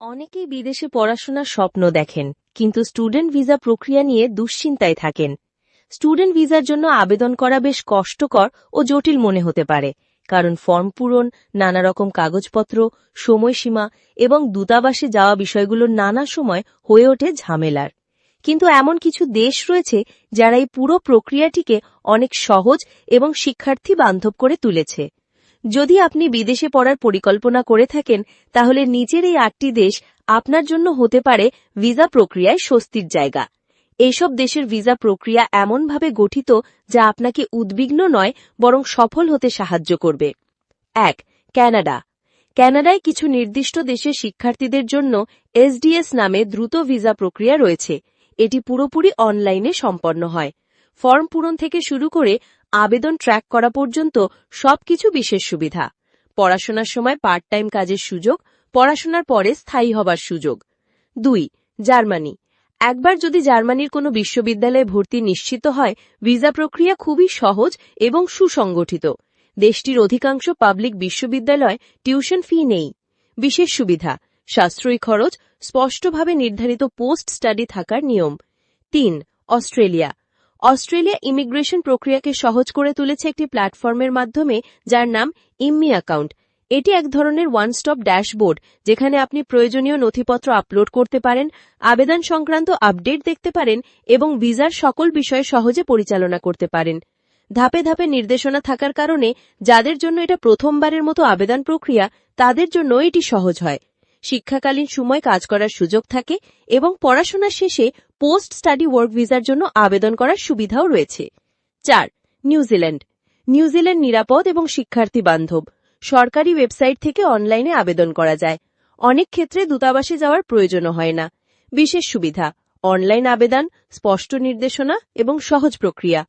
অনেকেই বিদেশে পড়াশোনার স্বপ্ন দেখেন, কিন্তু স্টুডেন্ট ভিসা প্রক্রিয়া নিয়ে দুশ্চিন্তায় থাকেন। স্টুডেন্ট ভিসার জন্য আবেদন করা বেশ কষ্টকর ও জটিল মনে হতে পারে, কারণ ফর্ম পূরণ, নানা রকম কাগজপত্র, সময়সীমা এবং দূতাবাসে যাওয়া বিষয়গুলো নানা সময় হয়ে ওঠে ঝামেলার। কিন্তু এমন কিছু দেশ রয়েছে যারা এই পুরো প্রক্রিয়াটিকে অনেক সহজ এবং শিক্ষার্থী বান্ধব করে তুলেছে। যদি আপনি বিদেশে পড়ার পরিকল্পনা করে থাকেন, তাহলে নিচের এই আটটি দেশ আপনার জন্য হতে পারে ভিসা প্রক্রিয়ায় স্বস্তির জায়গা। এইসব দেশের ভিসা প্রক্রিয়া এমনভাবে গঠিত যা আপনাকে উদ্বিগ্ন নয়, বরং সফল হতে সাহায্য করবে। এক, ক্যানাডা। ক্যানাডায় কিছু নির্দিষ্ট দেশের শিক্ষার্থীদের জন্য এসডিএস নামে দ্রুত ভিসা প্রক্রিয়া রয়েছে। এটি পুরোপুরি অনলাইনে সম্পন্ন হয়। ফর্ম পূরণ থেকে শুরু করে আবেদন ট্র্যাক করা পর্যন্ত সবকিছু বিশেষ সুবিধা। পড়াশোনার সময় পার্ট টাইম কাজের সুযোগ, পড়াশোনার পরে স্থায়ী হবার সুযোগ। দুই, জার্মানি। একবার যদি জার্মানির কোনো বিশ্ববিদ্যালয়ে ভর্তি নিশ্চিত হয়, ভিসা প্রক্রিয়া খুবই সহজ এবং সুসংগঠিত। দেশটির অধিকাংশ পাবলিক বিশ্ববিদ্যালয় টিউশন ফি নেই। বিশেষ সুবিধা, সাশ্রয়ী খরচ, স্পষ্টভাবে নির্ধারিত পোস্ট স্টাডি থাকার নিয়ম। তিন, অস্ট্রেলিয়া। অস্ট্রেলিয়া ইমিগ্রেশন প্রক্রিয়াকে সহজ করে তুলেছে একটি প্ল্যাটফর্মের মাধ্যমে, যার নাম ইম্মি অ্যাকাউন্ট। এটি এক ধরনের ওয়ান স্টপ ড্যাশবোর্ড, যেখানে আপনি প্রয়োজনীয় নথিপত্র আপলোড করতে পারেন, আবেদন সংক্রান্ত আপডেট দেখতে পারেন এবং ভিসার সকল বিষয় সহজে পরিচালনা করতে পারেন। ধাপে ধাপে নির্দেশনা থাকার কারণে, যাদের জন্য এটা প্রথমবারের মতো আবেদন প্রক্রিয়া, তাদের জন্য এটি সহজ হয়। শিক্ষাকালীন সময় কাজ করার সুযোগ থাকে এবং পড়াশোনা শেষে পোস্ট স্টাডি ওয়ার্ক ভিসার জন্য আবেদন করার সুবিধাও রয়েছে। চার নিউজিল্যান্ড নিউজিল্যান্ড নিরাপদ এবং শিক্ষার্থী বান্ধব। সরকারি ওয়েবসাইট থেকে অনলাইনে আবেদন করা যায়। অনেক ক্ষেত্রে দূতাবাসে যাওয়ার প্রয়োজনও হয় না। বিশেষ সুবিধা, অনলাইন আবেদন, স্পষ্ট নির্দেশনা এবং সহজ প্রক্রিয়া।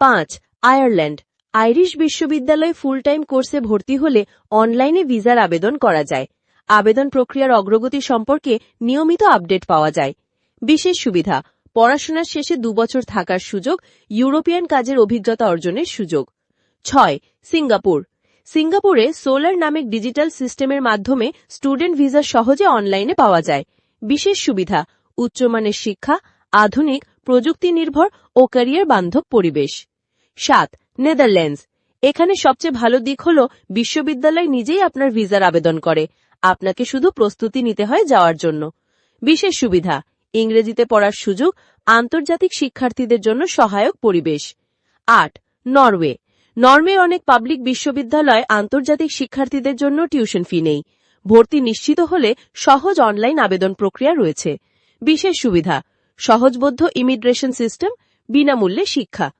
পাঁচ, আয়ারল্যান্ড। আইরিশ বিশ্ববিদ্যালয়ে ফুল টাইম কোর্সে ভর্তি হলে অনলাইনে ভিসার আবেদন করা যায়। আবেদন প্রক্রিয়ার অগ্রগতি সম্পর্কে নিয়মিত আপডেট পাওয়া যায়। বিশেষ সুবিধা, পড়াশোনার শেষে দুবছর থাকার সুযোগ, ইউরোপিয়ান কাজের অভিজ্ঞতা অর্জনের সুযোগ। ছয়, সিঙ্গাপুর। সিঙ্গাপুরে সোলার নামক ডিজিটাল সিস্টেমের মাধ্যমে স্টুডেন্ট ভিসা সহজে অনলাইনে পাওয়া যায়। বিশেষ সুবিধা, উচ্চমানের শিক্ষা, আধুনিক প্রযুক্তি নির্ভর ও ক্যারিয়ার বান্ধব পরিবেশ। সাত, নেদারল্যান্ডস। এখানে সবচেয়ে ভালো দিক হল, বিশ্ববিদ্যালয় নিজেই আপনার ভিসার আবেদন করে। আপনাকে শুধু প্রস্তুতি নিতে হয় যাওয়ার জন্য। বিশেষ সুবিধা, ইংরেজিতে পড়ার সুযোগ, আন্তর্জাতিক শিক্ষার্থীদের জন্য সহায়ক পরিবেশ। আট, নরওয়ে। নরওয়ে অনেক পাবলিক বিশ্ববিদ্যালয় আন্তর্জাতিক শিক্ষার্থীদের জন্য টিউশন ফি নেই। ভর্তি নিশ্চিত হলে সহজ অনলাইন আবেদন প্রক্রিয়া রয়েছে। বিশেষ সুবিধা, সহজবোধ্য ইমিগ্রেশন সিস্টেম, বিনামূল্যে শিক্ষা।